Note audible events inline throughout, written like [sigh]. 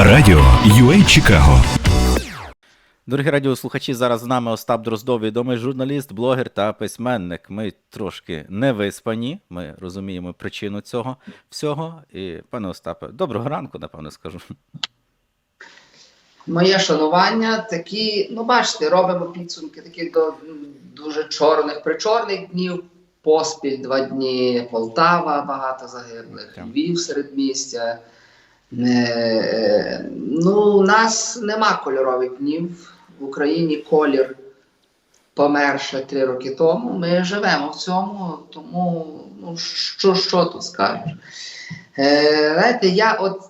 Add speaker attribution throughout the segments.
Speaker 1: Радіо UA Чикаго.
Speaker 2: Дорогі радіослухачі, зараз з нами Остап Дроздов, відомий журналіст, блогер та письменник. Ми трошки не виспані, ми розуміємо причину цього всього. І, пане Остапе, доброго ранку, напевно, скажу.
Speaker 3: Моє шанування такі, ну бачите, робимо підсумки таких до дуже чорних причорних днів. Поспіль два дні Полтава, багато загиблих. Львів середмістя. Е, ну, у нас нема кольорових днів. В Україні колір помер ще три роки тому. Ми живемо в цьому, тому ну, що, що тут скажеш? Е, знаєте, я от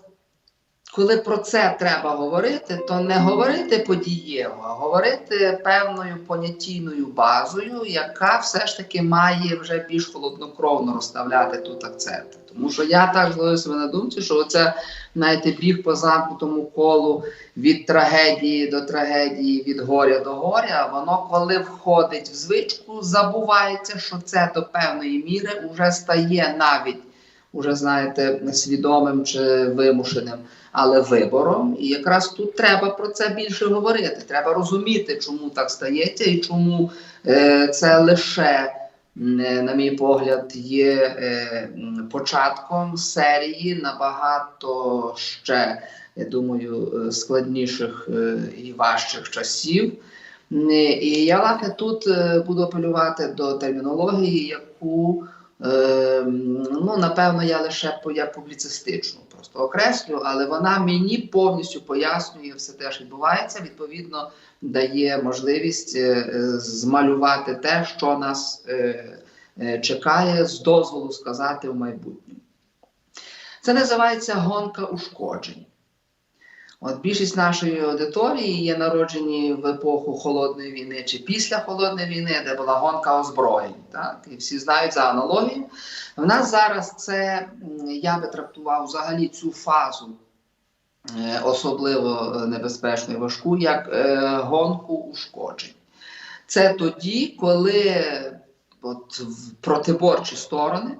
Speaker 3: коли про це треба говорити, то не говорити подієво, а говорити певною понятійною базою, яка все ж таки має вже більш холоднокровно розставляти тут акценти. Тому що я так зловив себе на думці, що оце, знаєте, біг по замкнутому колу від трагедії до трагедії, від горя до горя, воно коли входить в звичку, забувається, що це до певної міри вже стає навіть, уже знаєте, свідомим чи вимушеним але вибором. І якраз тут треба про це більше говорити. Треба розуміти, чому так стається і чому е, це лише, е, на мій погляд, є е, початком серії набагато ще, я думаю, е, складніших е, і важчих часів. І я власне тут буду апелювати до термінології, яку Е, ну, напевно, я лише як публіцистичну просто окреслю, але вона мені повністю пояснює все те, що відбувається. Відповідно, дає можливість е, змалювати те, що нас е, е, чекає, з дозволу сказати в майбутньому. Це називається гонка ушкоджень. От більшість нашої аудиторії є народжені в епоху холодної війни чи після холодної війни, де була гонка озброєнь. Так? І всі знають за аналогію. В нас зараз це я би трактував взагалі цю фазу е, особливо е, небезпечну і важку, як е, гонку ушкоджень. Це тоді, коли от, протиборчі сторони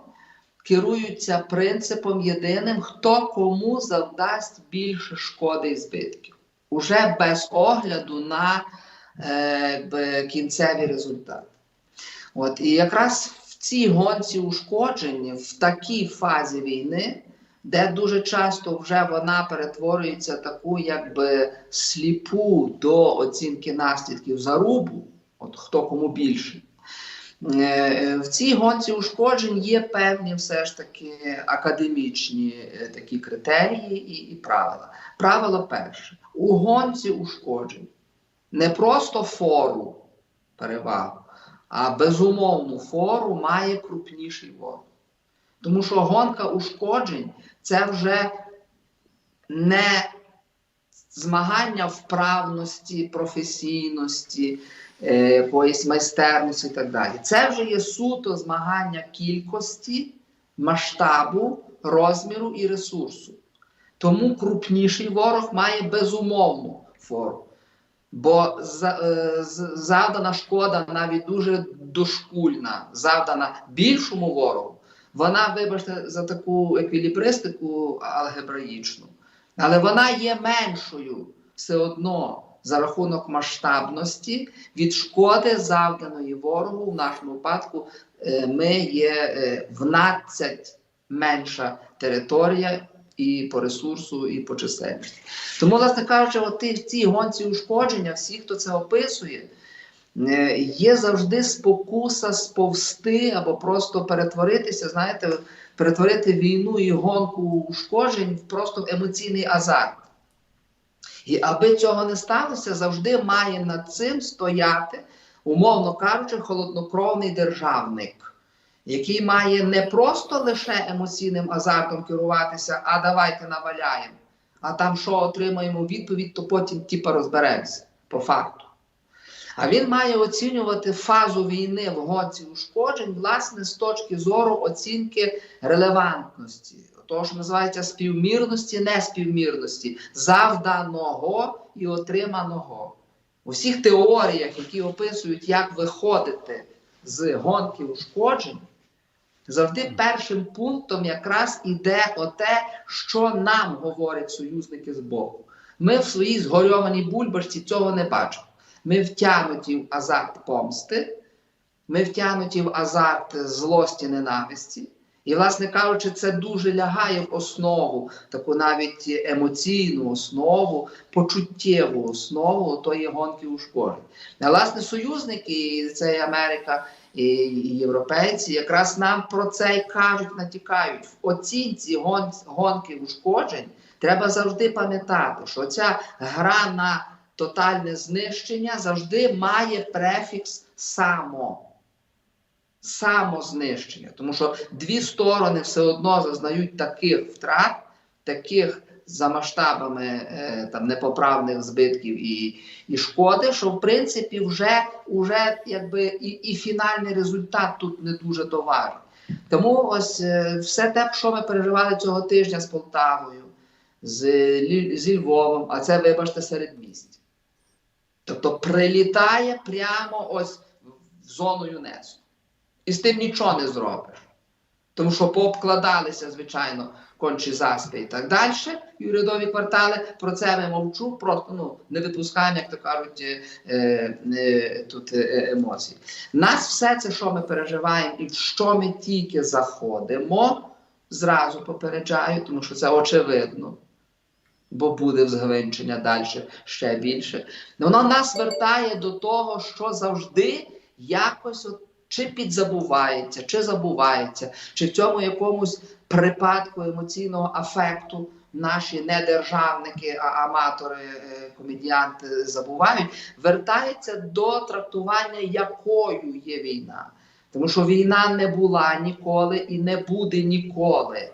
Speaker 3: керуються принципом єдиним, хто кому завдасть більше шкоди і збитків, уже без огляду на е, кінцеві результати. От, і якраз в цій гонці ушкоджень, в такій фазі війни, де дуже часто вже вона перетворюється таку, якби сліпу до оцінки наслідків зарубу, от хто кому більше. Е, В цій гонці ушкоджень є певні все ж таки академічні е, такі критерії і, і правила. Правило перше: у гонці ушкоджень не просто фору перевагу, а безумовну фору має крупніший ворог. Тому що гонка ушкоджень це вже не змагання вправності, професійності, е, якоїсь майстерності і так далі. Це вже є суто змагання кількості, масштабу, розміру і ресурсу. Тому крупніший ворог має безумовну форму. Бо е, завдана шкода навіть дуже дошкульна, завдана більшому ворогу, вона, вибачте, за таку еквілібристику алгебраїчну, але вона є меншою все одно за рахунок масштабності від шкоди, завданої ворогу. В нашому випадку е, ми є е, в 12 менша територія і по ресурсу, і по чисельності. Тому, власне кажучи, от цій гонці ушкодження, всі, хто це описує, є завжди спокуса сповзти або просто перетворитися, знаєте, перетворити війну і гонку ушкоджень просто в емоційний азарт. І аби цього не сталося, завжди має над цим стояти, умовно кажучи, холоднокровний державник, який має не просто лише емоційним азартом керуватися, а давайте наваляємо. А там що отримаємо відповідь, то потім типа розберемося по факту. А він має оцінювати фазу війни в гонці ушкоджень, власне, з точки зору оцінки релевантності, того, що називається співмірності, неспівмірності, завданого і отриманого. У всіх теоріях, які описують, як виходити з гонки ушкоджень, Завжди першим пунктом якраз іде оте, що нам говорять союзники з боку. Ми в своїй згорьованій бульбашці цього не бачимо. Ми втягнуті в азарт помсти, ми втягнуті в азарт злості ненависті. І, власне кажучи, це дуже лягає в основу, таку навіть емоційну основу, почуттєву основу тої гонки ушкоджень. А, власне, союзники, це і Америка і європейці, якраз нам про це й кажуть, натякають. В оцінці гон, гонки ушкоджень треба завжди пам'ятати, що ця гра на тотальне знищення завжди має префікс само самознищення, тому що дві сторони все одно зазнають таких втрат, таких за масштабами е, там непоправних збитків і, і шкоди, що в принципі вже, вже якби і, і фінальний результат тут не дуже товарний. Тому ось е, все те, що ми переживали цього тижня з Полтавою, з, зі Львовом, а це, вибачте, середмістя. Тобто прилітає прямо ось в зону ЮНЕСКО. І з тим нічого не зробиш. Тому що пообкладалися, звичайно, кончі заспи і так далі. І урядові квартали про це ми мовчу, просто ну, не випускаємо, як то кажуть, е, е, тут е, емоцій. Нас все це, що ми переживаємо, і в що ми тільки заходимо, зразу попереджаю, тому що це очевидно. Бо буде взгвинчення далі ще більше. Воно нас вертає до того, що завжди якось от чи підзабувається, чи забувається, чи в цьому якомусь припадку емоційного афекту наші недержавники, а аматори, е, комедіанти забувають, вертається до трактування, якою є війна. Тому що війна не була ніколи і не буде ніколи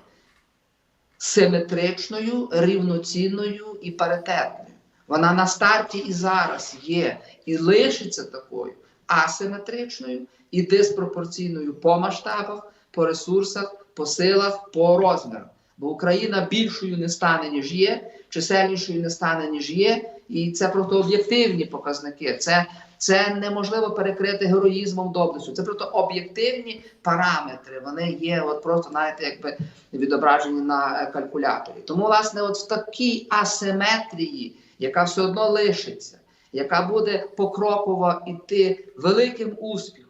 Speaker 3: симетричною, рівноцінною і паритетною. Вона на старті і зараз є, і лишиться такою асиметричною і диспропорційною по масштабах, по ресурсах, по силах, по розмірах. Бо Україна більшою не стане, ніж є, чисельнішою не стане, ніж є, і це просто об'єктивні показники. Це, це неможливо перекрити героїзмом доблестю. Це просто об'єктивні параметри. Вони є, от просто знаєте, якби відображені на е, калькуляторі. Тому, власне, от в такій асиметрії, яка все одно лишиться, яка буде покроково йти великим успіхом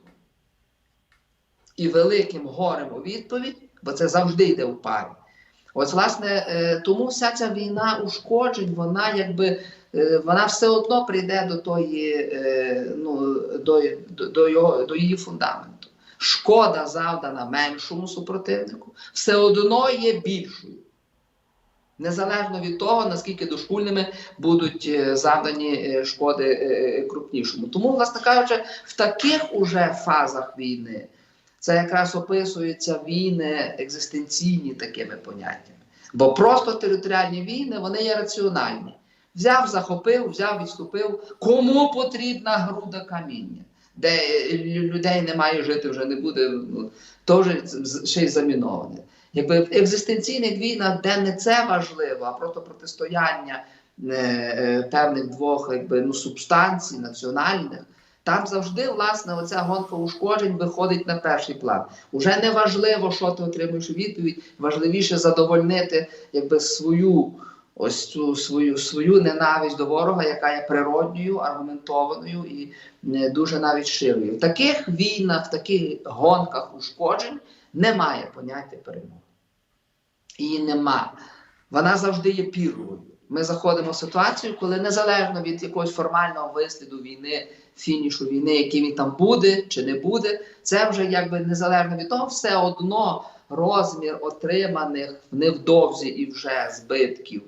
Speaker 3: і великим горем у відповідь, бо це завжди йде в парі. Ось, власне, е, тому вся ця війна ушкоджень, вона якби вона все одно прийде до тої, е, ну, до, до, до, його, до її фундаменту. Шкода завдана меншому супротивнику, все одно є більшою. Незалежно від того, наскільки дошкульними будуть е, завдані е, шкоди е, е, крупнішому. Тому, власне кажучи, в таких уже фазах війни це якраз описуються війни екзистенційні такими поняттями. Бо просто територіальні війни вони є раціональні. Взяв, захопив, взяв, відступив. Кому потрібна груда каміння, де е, лю- людей немає жити, вже не буде, ну, то ще й заміноване. Якби екзистенційних війнах, де не це важливо, а просто протистояння е, е, певних двох якби, ну, субстанцій національних, там завжди, власне, оця гонка ушкоджень виходить на перший план. Уже не важливо, що ти отримуєш відповідь, важливіше задовольнити якби, свою, ось цю свою, свою ненависть до ворога, яка є природньою, аргументованою і е, дуже навіть широю. В таких війнах, в таких гонках ушкоджень немає поняття перемоги. Її нема. Вона завжди є пірровою. Ми заходимо в ситуацію, коли незалежно від якогось формального висліду війни, фінішу війни, який він там буде чи не буде, це вже якби незалежно від того, все одно розмір отриманих невдовзі і вже збитків,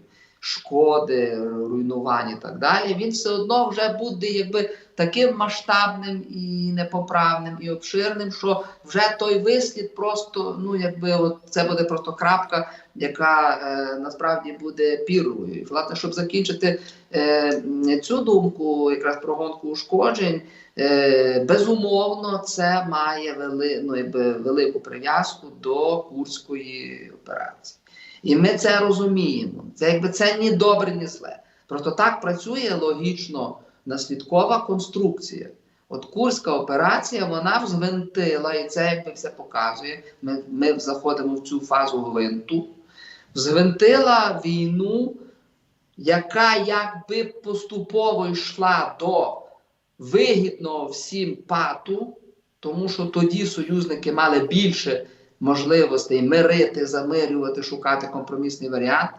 Speaker 3: шкоди, руйнувань і так далі, він все одно вже буде якби таким масштабним і непоправним, і обширним, що вже той вислід просто, ну якби от це буде просто крапка, яка е, насправді буде піровою. І, Власне, щоб закінчити е, цю думку, якраз про гонку ушкоджень, е, безумовно, це має вели, ну, якби, велику прив'язку до Курської операції. І ми це розуміємо. Це якби це ні добре, ні зле. Просто так працює логічно наслідкова конструкція. От Курська операція, вона взвинтила, і це якби все показує. Ми, ми заходимо в цю фазу гвинту, взвинтила війну, яка якби поступово йшла до вигідного всім пату, тому що тоді союзники мали більше можливостей мирити, замирювати, шукати компромісний варіант.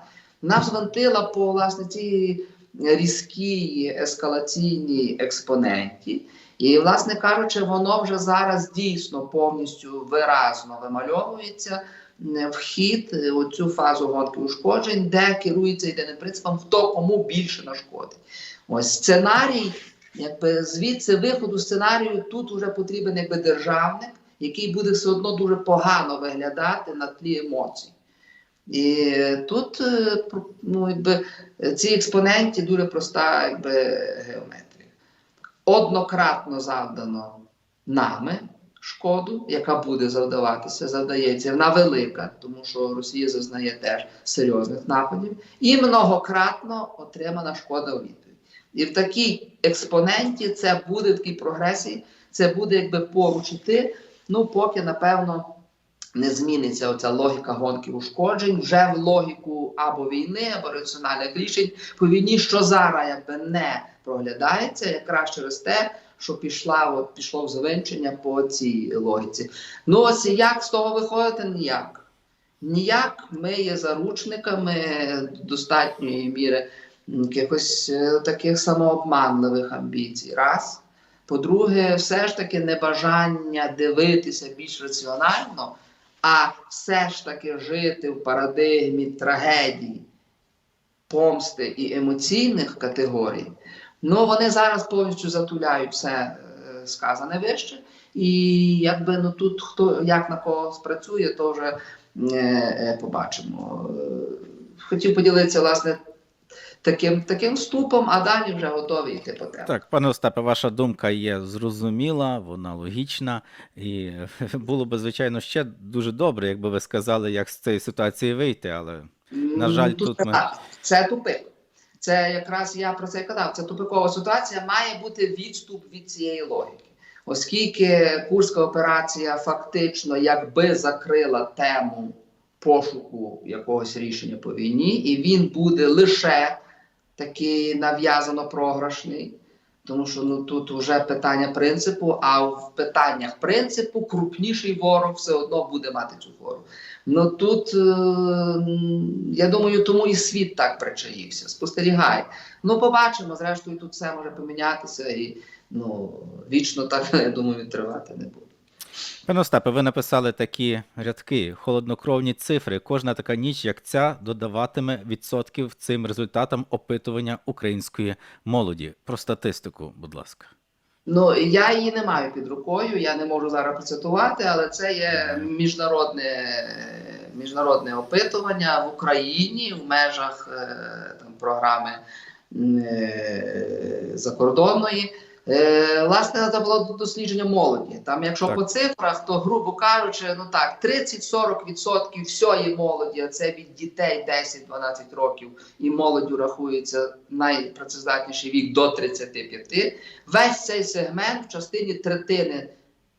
Speaker 3: Вона взвинтила по власне цій різкій ескалаційній експоненті. І, власне кажучи, воно вже зараз дійсно повністю виразно вимальовується вхід у цю фазу гонки ушкоджень, де керується єдиним принципом, хто кому більше нашкодить. Ось сценарій, якби звідси виходу сценарію тут вже потрібен якби державник, який буде все одно дуже погано виглядати на тлі емоцій. І тут е, ну, якби, е, ці експоненті дуже проста якби, геометрія. Однократно завдано нами шкоду, яка буде завдаватися, завдається. Вона велика, тому що Росія зазнає теж серйозних нападів, і многократно отримана шкода у відповідь. І в такій експоненті це буде в такій прогресії, це буде якби поруч іти, ну поки напевно не зміниться оця логіка гонки ушкоджень вже в логіку або війни, або раціональних рішень по війні, що зараз якби не проглядається, якраз через те, що пішла, от пішло завинчення по цій логіці. Ну ось як з того виходити? Ніяк. Ніяк ми є заручниками достатньої міри якихось е, таких самообманливих амбіцій. Раз. По-друге, все ж таки небажання дивитися більш раціонально, а все ж таки жити в парадигмі трагедії, помсти і емоційних категорій, ну вони зараз повністю затуляють все е, сказане вище. І якби ну тут хто як на кого спрацює, то вже е, е, побачимо. Е, Хотів поділитися власне таким, таким вступом, а далі вже готові йти по темі.
Speaker 2: Так, пане Остапе, ваша думка є зрозуміла, вона логічна, і [laughs] було би, звичайно, ще дуже добре, якби ви сказали, як з цієї ситуації вийти, але На жаль,
Speaker 3: Ну,
Speaker 2: тут ми-
Speaker 3: так, це тупик. Це якраз я про це і казав. Це тупикова ситуація. Має бути відступ від цієї логіки, оскільки Курська операція фактично якби закрила тему пошуку якогось рішення по війні, і він буде лише такий нав'язано програшний. Тому що ну тут вже питання принципу, а в питаннях принципу крупніший ворог все одно буде мати цю форму. Ну тут е, я думаю, тому і світ так причаївся. Спостерігай. Ну, побачимо. Зрештою, тут все може помінятися, і ну вічно так [laughs] я думаю, тривати не буде.
Speaker 2: Пане Остапе, ви написали такі рядки, холоднокровні цифри. Кожна така ніч, як ця, додаватиме відсотків цим результатам опитування української молоді. Про статистику, будь ласка.
Speaker 3: Ну я її не маю під рукою, я не можу зараз процитувати, але це є міжнародне, міжнародне опитування в Україні в межах е, там, програми е, закордонної. Е, власне, це було дослідження молоді. Там, якщо
Speaker 2: Так.
Speaker 3: по цифрах, то грубо кажучи, ну так, 30-40% всієї молоді, а це від дітей 10-12 років, і молоддю рахується найпрацездатніший вік до 35. Весь цей сегмент в частині третини.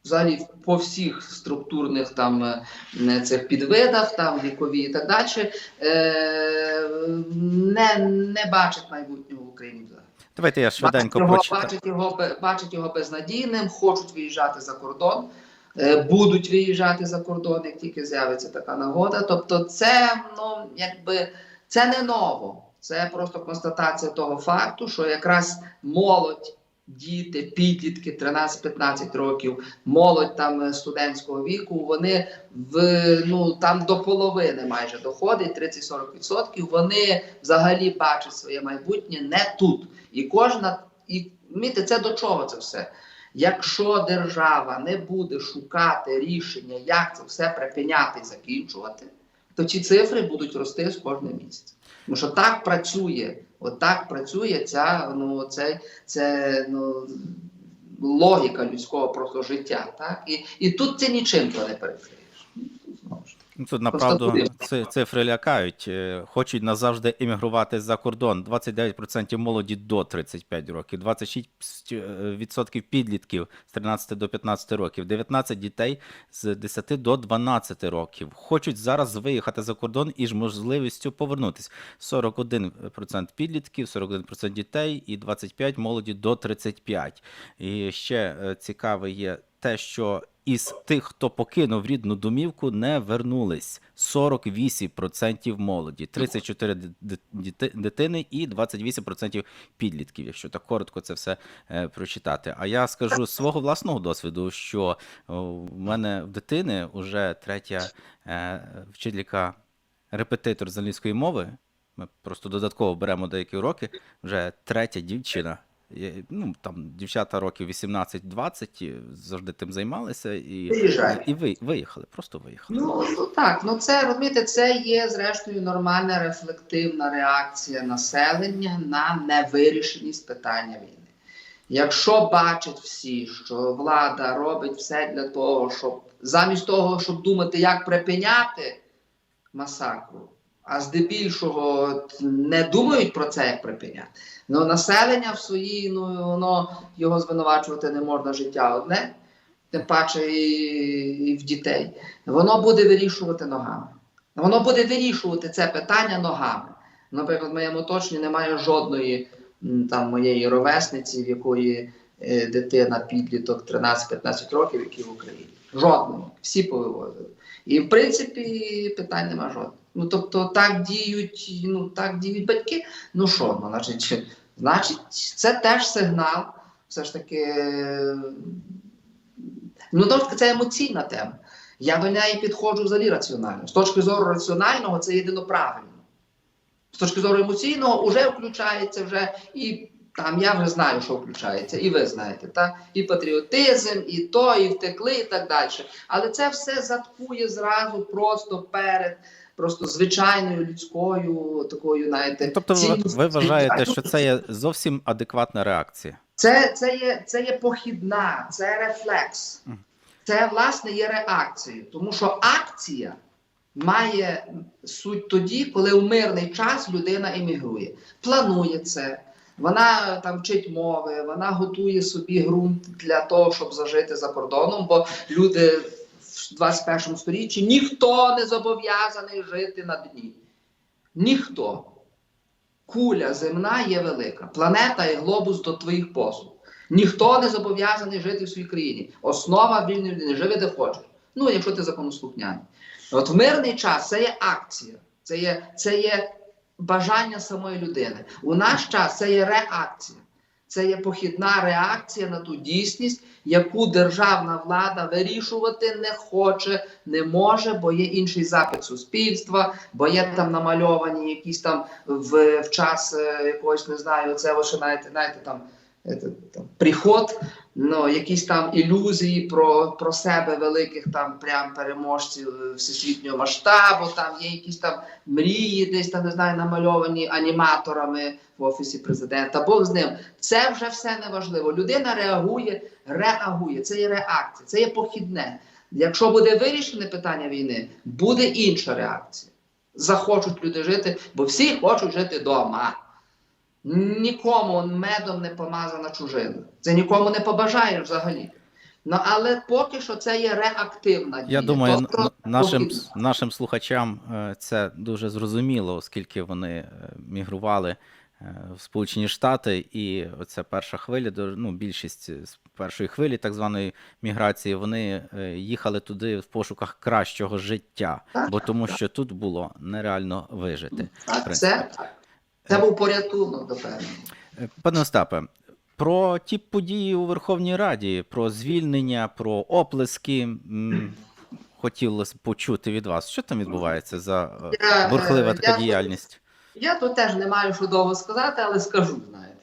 Speaker 3: Взагалі по всіх структурних там е, цих підвидах, там вікові і так далі, е, не, не бачить майбутнього в Україні взагалі.
Speaker 2: Давайте я швиденько
Speaker 3: Бачать його, бачать, його, бачать його безнадійним, хочуть виїжджати за кордон, е, будуть виїжджати за кордон, як тільки з'явиться така нагода. Тобто, це ну якби це не ново. Це просто констатація того факту, що якраз молодь, діти, підлітки 13-15 років, молодь там е, студентського віку, вони в ну там до половини майже доходить 30-40%. Вони взагалі бачать своє майбутнє не тут. І кожна, і розумієте, це до чого це все? Якщо держава не буде шукати рішення, як це все припиняти і закінчувати, то ці цифри будуть рости з кожним місяцем. Тому що так працює, от так працює ця, ну, це, це ну, логіка людського просто життя. Так? І, і тут це нічим не перекриєш. Ну, знову ж таки.
Speaker 2: Ну, Тут направду цифри лякають. Е, Хочуть назавжди емігрувати за кордон. 29% молоді до 35 років, 26% підлітків з 13 до 15 років, 19 дітей з 10 до 12 років. Хочуть зараз виїхати за кордон із можливістю повернутись. 41% підлітків, 41% дітей і 25% молоді до 35. І ще е, цікаве є те, що із тих, хто покинув рідну домівку, не вернулись 48% молоді, 34 ди- ди- дитини і 28% підлітків, якщо так коротко це все е, прочитати. А я скажу з свого власного досвіду, що в мене в дитини вже третя е, вчителька репетитор з англійської мови. Ми просто додатково беремо деякі уроки. Вже третя дівчина. Ну, там дівчата років 18-20 завжди тим займалися і, і ви, виїхали, просто виїхали.
Speaker 3: Ну, ну так, ну це розумієте, це є зрештою нормальна рефлективна реакція населення на невирішеність питання війни. Якщо бачать всі, що влада робить все для того, щоб замість того, щоб думати, як припиняти масакру, а здебільшого не думають про це, як припиняти. Ну, населення в своїй, ну воно його звинувачувати не можна життя одне, тим паче і, і в дітей. Воно буде вирішувати ногами. Воно буде вирішувати це питання ногами. Наприклад, в моєму оточенні немає жодної там моєї ровесниці, в якої е, дитина підліток 13-15 років, які в Україні. Жодної. Всі повивозили. І в принципі питань нема жодних. Ну тобто так діють, ну так діють батьки. Ну що, ну значить, чи- значить, це теж сигнал, все ж таки. Ну, тому що це емоційна тема. Я до неї підходжу взагалі раціонально. З точки зору раціонального, це єдино правильно. З точки зору емоційного, вже включається вже і там я вже знаю, що включається, і ви знаєте, та? і патріотизм, і то, і втекли, і так далі. Але це все заткує зразу просто перед просто звичайною людською такою, знаєте,
Speaker 2: Тобто ви, ви вважаєте, що це є зовсім адекватна реакція?
Speaker 3: Це, це, є, це є похідна, це рефлекс. Це, власне, є реакцією. Тому що акція має суть тоді, коли в мирний час людина емігрує. Планує це, вона там вчить мови, вона готує собі ґрунт для того, щоб зажити за кордоном, бо люди в 21 сторіччі ніхто не зобов'язаний жити на дні. Ніхто куля земна є велика, планета і глобус до твоїх послуг. Ніхто не зобов'язаний жити в своїй країні. Основа вільної людини живи де хочеш. Ну, якщо ти законослухняний. От в мирний час це є акція, це є, це є бажання самої людини. У наш час це є реакція. Це є похідна реакція на ту дійсність, яку державна влада вирішувати не хоче, не може, бо є інший запит суспільства, бо є там намальовані якісь там в, в час е, якогось, не знаю, це ви ще знаєте, знаєте там, е, там приход, ну, якісь там ілюзії про, про себе великих там прям переможців е, всесвітнього масштабу, там є якісь там мрії, десь там не знаю, намальовані аніматорами в офісі президента. Бог з ним. Це вже все неважливо. Людина реагує, реагує. Це є реакція, це є похідне. Якщо буде вирішене питання війни, буде інша реакція. Захочуть люди жити, бо всі хочуть жити вдома. Нікому медом не помазана чужина. Це нікому не побажаєш взагалі. Ну але поки що це є реактивна дія.
Speaker 2: Я думаю,
Speaker 3: Тобто,
Speaker 2: нашим, нашим слухачам е, це дуже зрозуміло, оскільки вони е, мігрували е, в Сполучені Штати, і оця перша хвиля, ну, більшість з першої хвилі так званої міграції, вони їхали туди в пошуках кращого життя,
Speaker 3: Так,
Speaker 2: бо тому
Speaker 3: так.
Speaker 2: що тут було нереально вижити.
Speaker 3: Так, це, це був порятунок до певного.
Speaker 2: Е, Пане Остапе, про ті події у Верховній Раді, про звільнення, про оплески. Хотілося б почути від вас, що там відбувається за е,
Speaker 3: е,
Speaker 2: бурхлива така
Speaker 3: я,
Speaker 2: діяльність.
Speaker 3: Я тут теж не маю що довго сказати, але скажу, знаєте.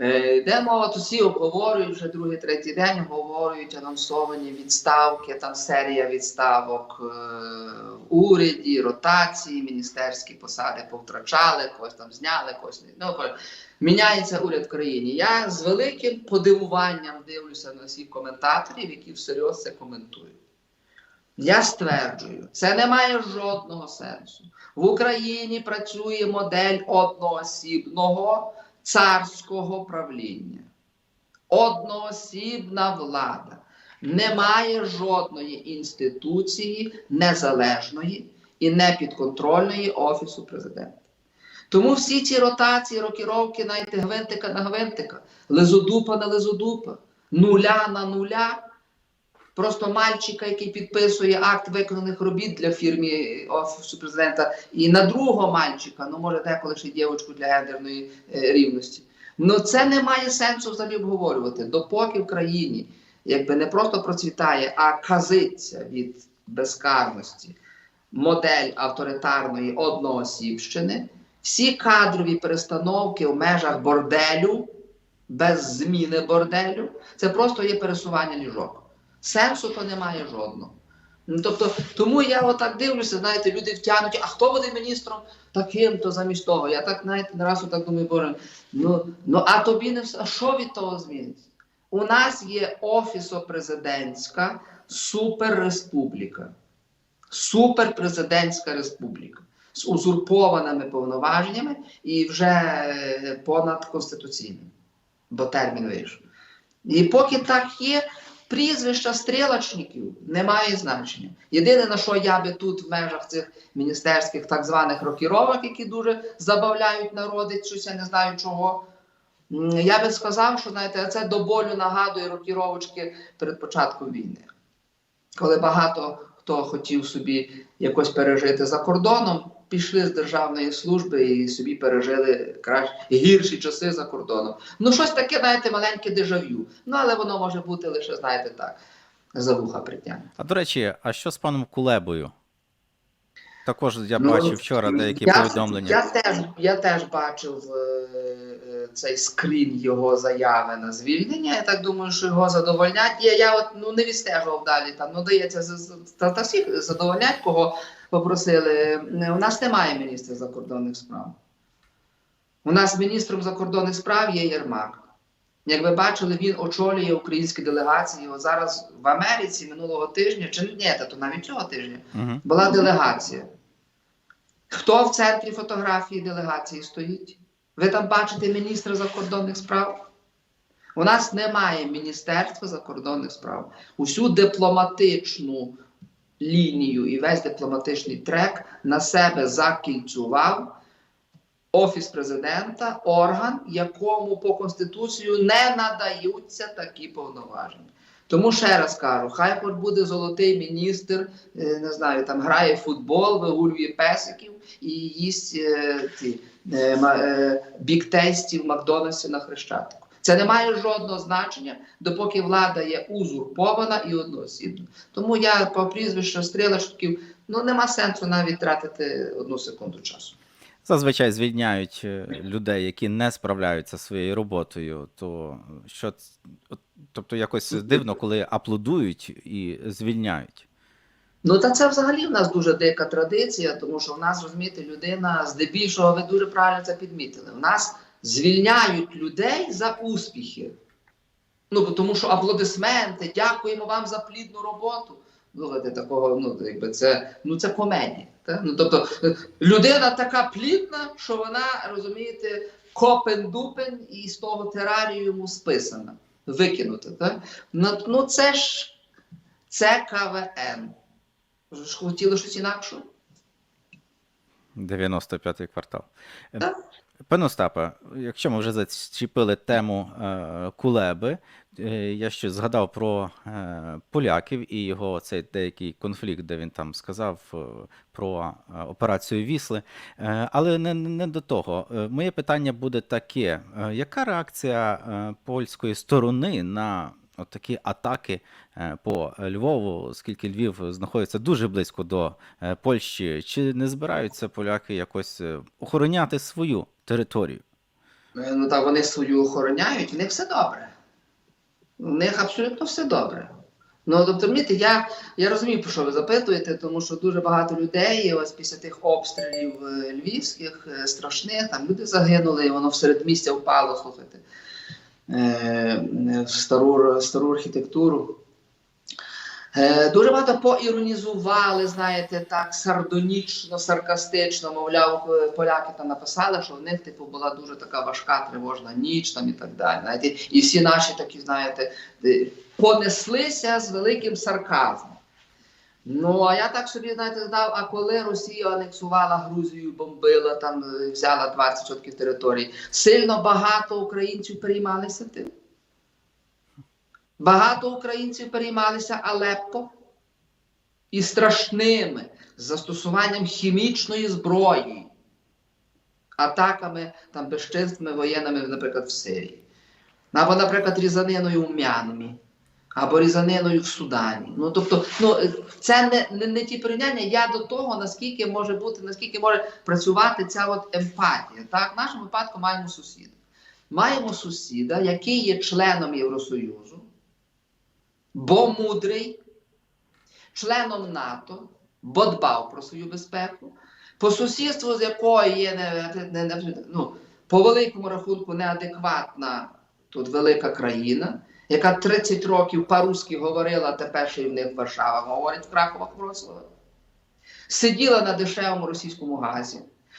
Speaker 3: Е, Йде мова, то всі обговорюють вже другий, третій день, обговорюють анонсовані відставки, там серія відставок е, в уряді, ротації, міністерські посади повтрачали, когось там зняли, когось не. Ну, міняється уряд в країні. Я з великим подивуванням дивлюся на всіх коментаторів, які всерйоз це коментують. Я стверджую, це не має жодного сенсу. В Україні працює модель одноосібного царського правління. Одноосібна влада. Немає жодної інституції незалежної і непідконтрольної Офісу президента. Тому всі ці ротації, рокіровки, навіть гвинтика на гвинтика, лизодупа на лизодупа, нуля на нуля. Просто мальчика, який підписує акт виконаних робіт для фірми Офісу президента, і на другого мальчика, ну може деколи ще дівчинку для гендерної е, рівності. Ну це не має сенсу взагалі обговорювати. Допоки в країні якби не просто процвітає, а казиться від безкарності модель авторитарної одноосібщини, всі кадрові перестановки в межах борделю, без зміни борделю, це просто є пересування ліжок. Сенсу то немає жодного. Ну, тобто, тому я отак дивлюся, знаєте, люди втягнуті, а хто буде міністром таким, то замість того. Я так, знаєте, не раз так думаю, боже, ну, ну а тобі не все. А що від того зміниться? У нас є офісо-президентська суперреспубліка. Суперпрезидентська республіка з узурпованими повноваженнями і вже понадконституційними, бо термін вийшов. І поки так є, прізвища стрілочників не має значення. Єдине, на що я би тут в межах цих міністерських так званих рокіровок, які дуже забавляють народи, щось я не знаю чого. Я би сказав, що знаєте, це до болю нагадує рокіровочки перед початком війни. Коли багато хто хотів собі якось пережити за кордоном, пішли з державної служби і собі пережили краще гірші часи за кордоном. Ну, щось таке, знаєте, маленьке дежавю. Ну, але воно може бути лише, знаєте, так, за вуха притягне.
Speaker 2: А до речі, а що з паном Кулебою? Також я
Speaker 3: Ну,
Speaker 2: бачив вчора деякі
Speaker 3: я,
Speaker 2: повідомлення.
Speaker 3: Я теж, я теж бачив е, е, цей скрін його заяви на звільнення. Я так думаю, що його задовольнять. Я, я от ну не відстежував далі. Там ну дається та, та всіх задовольнять, кого попросили. У нас немає міністра закордонних справ. У нас міністром закордонних справ є Єрмак. Як ви бачили, він очолює українські делегації. От зараз в Америці минулого тижня, чи ні, та то навіть цього тижня,
Speaker 2: Угу.
Speaker 3: була делегація. Хто в центрі фотографії делегації стоїть? Ви там бачите міністра закордонних справ? У нас немає Міністерства закордонних справ. Усю дипломатичну лінію і весь дипломатичний трек на себе закільцював Офіс президента, орган, якому по Конституцію не надаються такі повноваження. Тому ще раз кажу, хай хоч буде золотий міністр, е, не знаю, там грає футбол, вигулює песиків і їсть е, ті е, е, біктейсті в Макдональдсі на Хрещатику. Це не має жодного значення, допоки влада є узурпована і одноосібна. Тому я по прізвищу стрілочків ну нема сенсу навіть тратити одну секунду часу.
Speaker 2: Зазвичай звільняють е, людей, які не справляються своєю роботою. То що тобто якось дивно, коли аплодують і звільняють.
Speaker 3: Ну та це взагалі в нас дуже дика традиція, тому що в нас розумієте, людина здебільшого ви дуже правильно це підмітили. В нас звільняють людей за успіхи. Ну тому що аплодисменти, дякуємо вам за плідну роботу. Слухайте, такого, ну якби це, ну це комедія. Та? Ну тобто е, людина така плідна, що вона розумієте, копен-дупен і з того тераріуму списана, викинута. Та? Ну, ну це ж це КВН. Ж хотіли щось інакше?
Speaker 2: 95-й квартал.
Speaker 3: Так.
Speaker 2: Пане Остапе, якщо ми вже зачепили тему е, Кулеби, е, я ще згадав про е, поляків і його цей деякий конфлікт, де він там сказав про операцію Вісли. Але не, не до того. Моє питання буде таке: яка реакція польської сторони на от такі атаки е, по Львову, оскільки Львів знаходиться дуже близько до е, Польщі, чи не збираються поляки якось е, охороняти свою територію?
Speaker 3: Ну так вони свою охороняють, в них все добре. У них абсолютно все добре. Ну, тобто, розумієте, я, я розумію, про що ви запитуєте, тому що дуже багато людей, ось після тих обстрілів львівських, страшних, там люди загинули, і воно в середмістя впало, слухайте, в стару, стару архітектуру. Е, Дуже багато поіронізували, знаєте, так сардонічно, саркастично, мовляв, е, поляки там написали, що в них типу була дуже така важка тривожна ніч там і так далі. Знаєте, і всі наші такі, знаєте, е, понеслися з великим сарказмом. Ну, а я так собі, знаєте, знав, а коли Росія анексувала Грузію, бомбила, там е, взяла 20% території, сильно багато українців переймалися тим. Багато українців переймалися Алеппо і страшними застосуванням хімічної зброї, атаками там безчинствами воєнними, наприклад, в Сирії. Або, наприклад, різаниною у Мянмі, або різаниною в Судані. Ну, тобто, ну, це не, не, не ті порівняння. Я до того, наскільки може бути, наскільки може працювати ця от емпатія. Так? В нашому випадку маємо сусіда. Маємо сусіда, який є членом Євросоюзу, бо мудрий, членом НАТО, бо дбав про свою безпеку, по сусідству, з якою є не, не, не, ну, по великому рахунку неадекватна тут велика країна, яка 30 років по-русски говорила, тепер ще й в них Варшава говорить в Краховах Вроцлава. Сиділа на дешевому російському газі.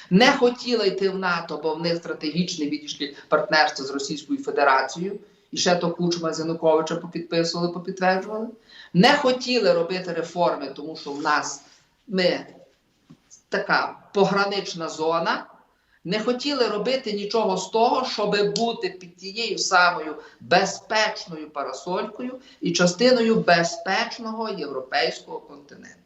Speaker 3: Не хотіла йти в НАТО, бо в них стратегічне відійшли партнерство з Російською Федерацією. І ще то Кучма з Януковича попідписували, попідтверджували. Не хотіли робити реформи, тому що в нас ми така погранична зона. Не хотіли робити нічого з того, щоб бути під тією самою безпечною парасолькою і частиною безпечного європейського континенту.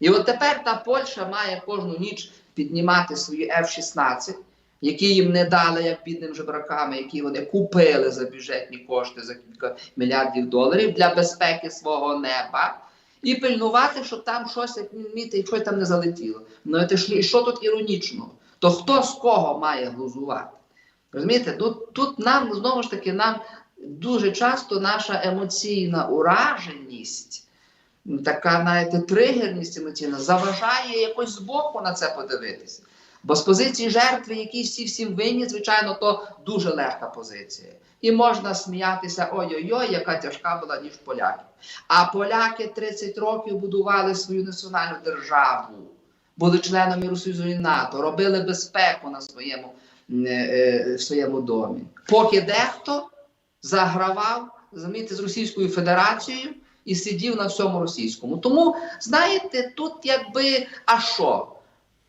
Speaker 3: І от тепер та Польща має кожну ніч піднімати свої F-16, які їм не дали як бідним жебраками, які вони купили за бюджетні кошти за кілька мільярдів доларів для безпеки свого неба. І пильнувати, щоб там щось як вміти, щось там не залетіло. Ну це ж що тут іронічного? То хто з кого має глузувати? Розумієте, тут, тут нам знову ж таки нам дуже часто наша емоційна ураженість, така знаєте, тригерність емоційна заважає якось збоку на це подивитися. Бо з позиції жертви, які всі всім винні, звичайно, то дуже легка позиція. І можна сміятися, ой-ой-ой, яка тяжка була, ніж поляки. А поляки 30 років будували свою національну державу, були членами Євросоюзу і НАТО, робили безпеку на своєму, е, е, в своєму домі. Поки дехто загравав розумієте, з Російською Федерацією і сидів на всьому російському. Тому, знаєте, тут якби, а що?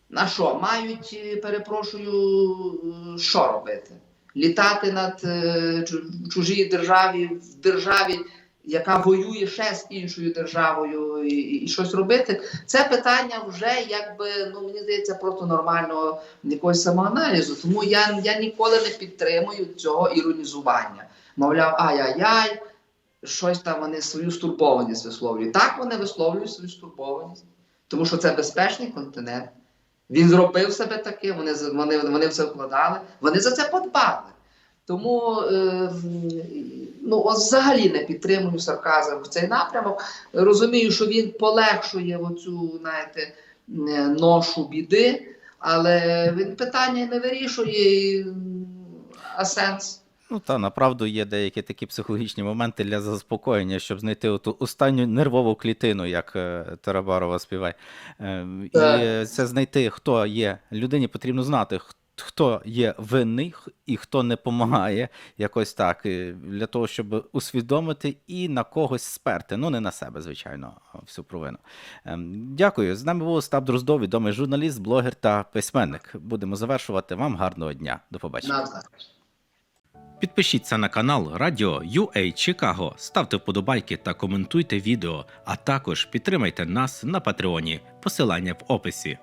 Speaker 3: На що? Мають, е, перепрошую, що робити? Літати над чужій державі, в державі, яка воює ще з іншою державою, і, і, щось робити. Це питання вже якби, ну мені здається, просто нормального якогось самоаналізу. Тому я, я ніколи не підтримую цього іронізування. Мовляв, ай-яй-яй, щось там вони свою стурбованість висловлюють. Так вони висловлюють свою стурбованість, тому що це безпечний континент. Він зробив себе таким, вони, вони, вони в це вкладали, вони за це подбали. Тому е, ну, взагалі не підтримую сарказм в цей напрямок. Розумію, що він полегшує оцю, знаєте, е, ношу біди, але він питання не вирішує, а сенс.
Speaker 2: Ну та направду є деякі такі психологічні моменти для заспокоєння, щоб знайти оту останню нервову клітину, як е, Тарабарова співає. Е, І це знайти, хто є. Людині потрібно знати, хто є винний і хто не помагає, якось так, для того, щоб усвідомити і на когось сперти. Ну, не на себе, звичайно, всю провину. Ем, Дякую. З нами був Остап Дроздов, відомий журналіст, блогер та письменник. Будемо завершувати. Вам гарного дня. До побачення.
Speaker 1: Підпишіться на канал Радіо UA Чикаго, ставте вподобайки та коментуйте відео, а також підтримайте нас на Патреоні. Посилання в описі.